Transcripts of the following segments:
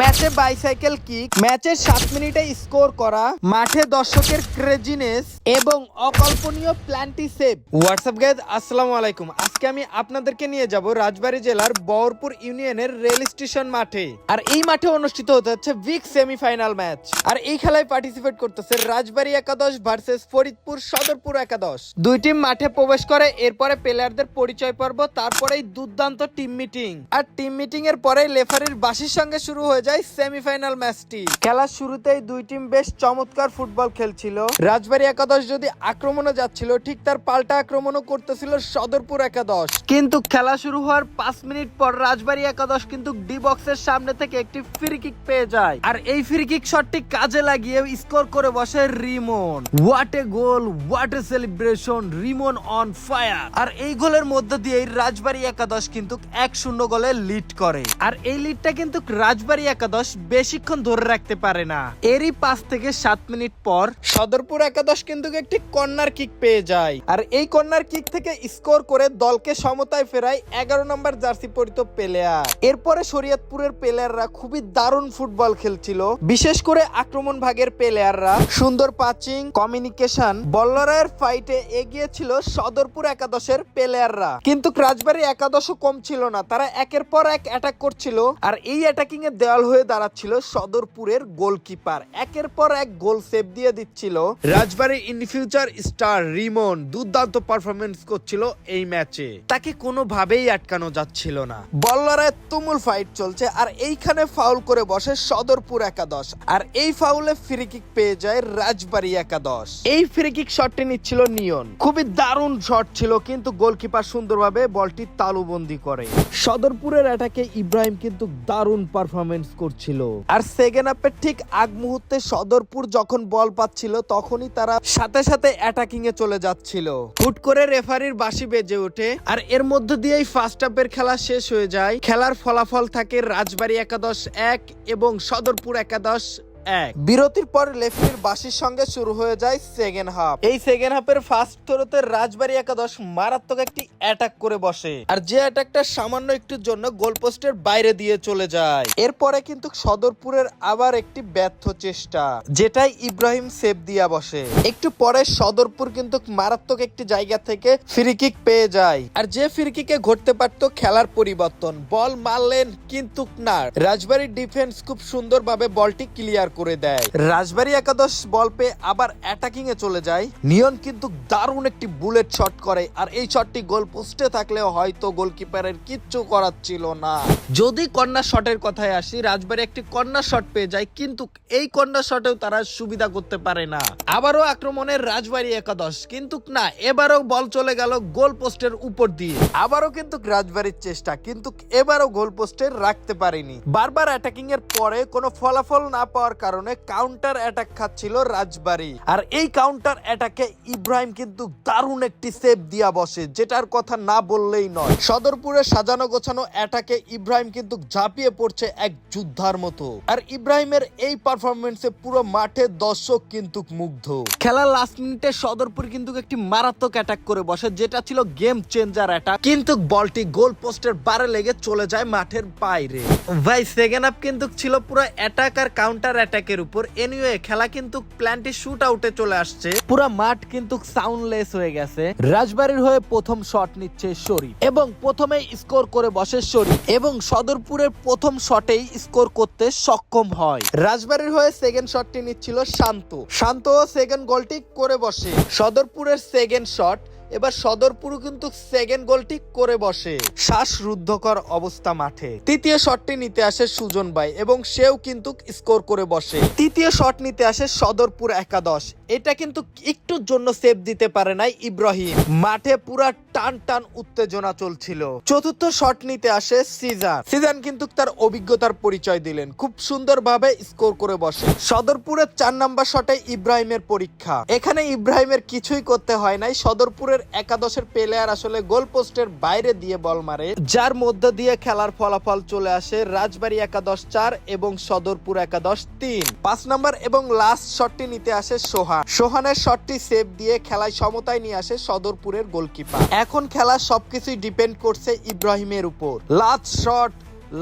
ম্যাচে bicycle kick ম্যাচের সাত মিনিটে স্কোর করা, মাঠে দর্শকের ক্রেজিনেস এবং অকল্পনীয় প্ল্যান্টি সেভ হোয়াটসঅ্যাপ গাইজ আসসালামু আলাইকুম। আজকে আমি আপনাদেরকে নিয়ে যাব রাজবাড়ী জেলার বহরপুর ইউনিয়নের রেল স্টেশন মাঠে। আর এই মাঠে অনুষ্ঠিত হতে হচ্ছে উইক সেমিফাইনাল ম্যাচ। আর এই খেলায় পার্টিসিপেট করতেছে রাজবাড়ী একাদশ ভার্সেস ফরিদপুর সদরপুর একাদশ। দুই টিম মাঠে প্রবেশ করে, এরপরে প্লেয়ারদের পরিচয় পর্ব, তারপরেই দুর্দান্ত টিম মিটিং আর টিম মিটিং এর পরে লেফারির বাসির সঙ্গে শুরু হয়ে যায় সেমিফাইনাল ম্যাচটি। খেলার শুরুতেই দুই টিম বেশ চমৎকার ফুটবল খেলছিল। রাজবাড়ী একাদশ যদি আক্রমণে যাচ্ছিল, ঠিক তার পাল্টা আক্রমণও করতেছিল সদরপুর একাদশ। কিন্তু খেলা শুরু হওয়ার পাঁচ মিনিট পর রাজবাড়ী একাদশ কিন্তু ডি বক্সের সামনে থেকে একটি ফ্রি কিক পেয়ে যায়। আর এই ফ্রি কিক শটটি কাজে লাগিয়ে স্কোর করে বসে Rimon. What a goal what a celebration Rimon on fire আর এই গোলের মধ্য দিয়ে রাজবাড়ী একাদশ কিন্তু এক শূন্য গোলে লিড করে। আর এই লিডটা কিন্তু রাজবাড়ী একাদশ বেশিক্ষণ ধরে রাখতে পারে না। এরই পাঁচ থেকে সাত মিনিট পর সদরপুর একাদশ কিন্তু একটি কর্নার কিক পেয়ে যায়। আর এই কর্নার কিক থেকে স্কোর করে দলকে সমতায় ফেরায় এগারো নম্বর জার্সি পরিত প্লেয়ার। এরপরে শরীয়তপুরের প্লেয়াররা খুবই দারুণ ফুটবল খেলছিল। বিশেষ করে আক্রমণ ভাগের প্লেয়াররা। সুন্দর পাচিং কমিউনিকেশন বল্লরায়ের ফাইটে এগিয়ে ছিল সদরপুর একাদশের প্লেয়াররা। কিন্তু রাজবাড়ী একাদশও কম ছিল না, তারা একের পর এক অ্যাটাক করছিল আর এই অ্যাটাকিং এর দেওয়াল হয়ে দাঁড়াচ্ছিল সদরপুরের গোলকিপার একের পর এক গোল সেভ দিয়ে দিচ্ছিল। Rajbari in future star Rimon দুর্দান্ত পারফরমেন্স করছিল এই ম্যাচে তাকে কোনোভাবেই আটকানো যাচ্ছিল না। বল্লারায় তুমুল ফাইট চলছে আর এইখানে ফাউল করে বসে সদরপুর একাদশ। আর এই ফাউলে ফ্রি কিক পেয়ে যায় রাজবাড়ী একাদশ। এই ফ্রি কিক শটটি নিচ্ছিল নিয়ন। খুবই দারুণ শট ছিল, কিন্তু গোলকিপার সুন্দরভাবে বলটি তালুবন্দি করে। সদরপুরের অ্যাটাকে ইব্রাহিম কিন্তু দারুণ পারফরমেন্স করছিল। আর সেকেন্ড হাফের ঠিক আগ মুহূর্তে সদরপুর যখন বল পাচ্ছিল, তখনই তারা সাথে সাথে অ্যাটাকিং এ চলে যাচ্ছিল। হুট করে রেফারির বাঁশি বেজে ওঠে। আর এর মধ্যে দিয়েই ফার্স্ট হাফের খেলা শেষ হয়ে যায়। খেলার ফলাফল থাকে রাজবাড়ী একাদশ এক এবং সদরপুর একাদশ এক। বিরতির পর লেফটির বাসির সঙ্গে শুরু হয়ে যায় সেকেন্ড হাফ এই সেকেন্ড হাফের ফার্স্ট থ্রোতে রাজবাড়ী একাদশ মারাত্মক একটি অ্যাটাক করে বসে। আর যে অ্যাটাকটা সামান্য একটুর জন্য গোলপোস্টের বাইরে দিয়ে চলে যায়। এরপরে কিন্তু সদরপুরের আবার একটি ব্যর্থ চেষ্টা, যেটাই ইব্রাহিম সেভ দিয়া বসে। একটু পরে সদরপুর কিন্তু মারাত্মক একটি জায়গা থেকে ফ্রি কিক পেয়ে যায়। আর যে ফ্রি কিকে ঘটতে পারত খেলার পরিবর্তন, বল মারলেন কিন্তু না রাজবাড়ির ডিফেন্স খুব সুন্দরভাবে বলটি ক্লিয়ার করে দেয়। রাজবাড়ি একাদশ বল পেয়ে আবার অ্যাটাকিং এ চলে যায়। নিয়ন কিন্তু দারুণ একটি বুলেট শট করে, আর এই শটটি গোল পোস্টে থাকলেও হয়তো গোলকিপারের কিচ্ছু করার ছিল না। যদি কর্নার শটের কথায় আসি, রাজবাড়ী একটি কর্নার শট পেয়ে যায়, কিন্তু এই কর্নার শটেও তারা সুবিধা করতে পারে না। আবারও আক্রমণের রাজবাড়ি একাদশ, কিন্তু না, এবারও বল চলে গেল গোল পোস্টের উপর দিয়ে। আবারও কিন্তু রাজবাড়ির চেষ্টা, কিন্তু এবারও গোল পোস্টে রাখতে পারেনি। বারবার অ্যাটাকিং এর পরে কোনো ফলাফল না পাওয়ার কারণে কাউন্টার অ্যাটাক খাচ্ছিল রাজবাড়ি। আর এই কাউন্টার অ্যাটাকে ইব্রাহিম কিন্তু দারুণ একটি সেভ দিয়া বসে, যেটার কথা না বললেই নয়। সদরপুরে সাজানো গোছানো অ্যাটাকে ইব্রাহিম কিন্তু ঝাঁপিয়ে পড়ছে এক যোদ্ধার মতো। আর ইব্রাহিমের এই পারফরমেন্সে পুরো মাঠে দর্শক কিন্তু মুগ্ধ। খেলার লাস্ট মিনিটে সদরপুর কিন্তু একটি মারাত্মক অ্যাটাক করে বসে, যেটা ছিল গেম চেঞ্জার অ্যাটাক কিন্তু বলটি গোল পোস্টের বারে লেগে চলে যায় মাঠের বাইরে। ভাই সেকেন্ড হাফ কিন্তু ছিল পুরো অ্যাটাক আর কাউন্টার অ্যাটাকের উপর। এনিওয়ে খেলা কিন্তু প্ল্যানটি শুট আউটে চলে আসছে। পুরো মাঠ কিন্তু সাউন্ডলেস হয়ে গেছে। রাজবাড়ির হয়ে প্রথম শট নিচ্ছে শরীফ। এবং প্রথমে স্কোর করে বসে শরীফ। এবং সদরপুরের প্রথম শটেই স্কোর করতে সক্ষম হয়। রাজবাড়ির হয়ে সেকেন্ড শটটি নিচ্ছিল শান্ত। শান্ত সেকেন্ড গোলটি করে বসে। সদরপুরের সেকেন্ড শট এবার সদরপুরও কিন্তু সেকেন্ড গোলটি করে বসে। শ্বাসরুদ্ধকর অবস্থা মাঠে। তৃতীয় শটটি নিতে আসে সুজন ভাই এবং সেও কিন্তু স্কোর করে বসে। তৃতীয় শট নিতে আসে সদরপুর একাদশ। এটা কিন্তু একটুর জন্য সেভ দিতে পারে নাই ইব্রাহিম। মাঠে পুরা টান টান উত্তেজনা চলছিল। চতুর্থ শট নিতে আসে সিজান। সিজান কিন্তু তার অভিজ্ঞতার পরিচয় দিলেন। খুব সুন্দরভাবে স্কোর করে বসে। সদরপুরের চার নাম্বার শটে ইব্রাহিমের পরীক্ষা। এখানে ইব্রাহিমের কিছুই করতে হয় নাই। সদরপুরের একাদশের প্লেয়ার আসলে গোল পোস্টের বাইরে দিয়ে বল মারে, যার মধ্য দিয়ে খেলার ফলাফল চলে আসে রাজবাড়ী একাদশ চার এবং সদরপুর একাদশ তিন। পাঁচ নম্বর এবং লাস্ট শটটি নিতে আসে সোহান। সোহানের শটটি সেভ দিয়ে খেলায় সমতায় নিয়ে আসে সদরপুরের গোলকিপার এখন খেলা সবকিছুই ডিপেন্ড করছে ইব্রাহিমের উপর। লাস্ট শট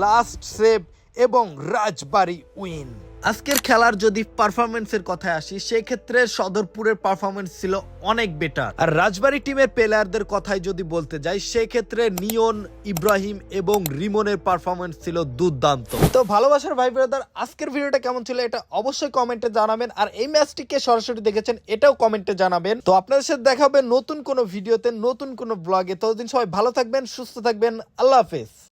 লাস্ট সেভ এবং রাজবাড়ি উইন আজকের খেলার যদি পারফরমেন্সের কথায় আসি সেই ক্ষেত্রে সদরপুরের পারফরমেন্স ছিল অনেক বেটার আর রাজবাড়ি টিমের প্লেয়ারদের কথাই যদি বলতে যাই সেই ক্ষেত্রে নিয়ন, ইব্রাহিম এবং রিমনের পারফরমেন্স ছিল দুর্দান্ত। তো ভালোবাসার ভাই ব্রাদার আজকের ভিডিওটা কেমন ছিল এটা অবশ্যই কমেন্টে জানাবেন। আর এই ম্যাচটিকে সরাসরি দেখেছেন এটাও কমেন্টে জানাবেন। তো আপনাদের সাথে দেখা হবে নতুন কোনো ভিডিওতে নতুন কোনো ব্লগে ততদিন সবাই ভালো থাকবেন, সুস্থ থাকবেন, আল্লাহ হাফেজ।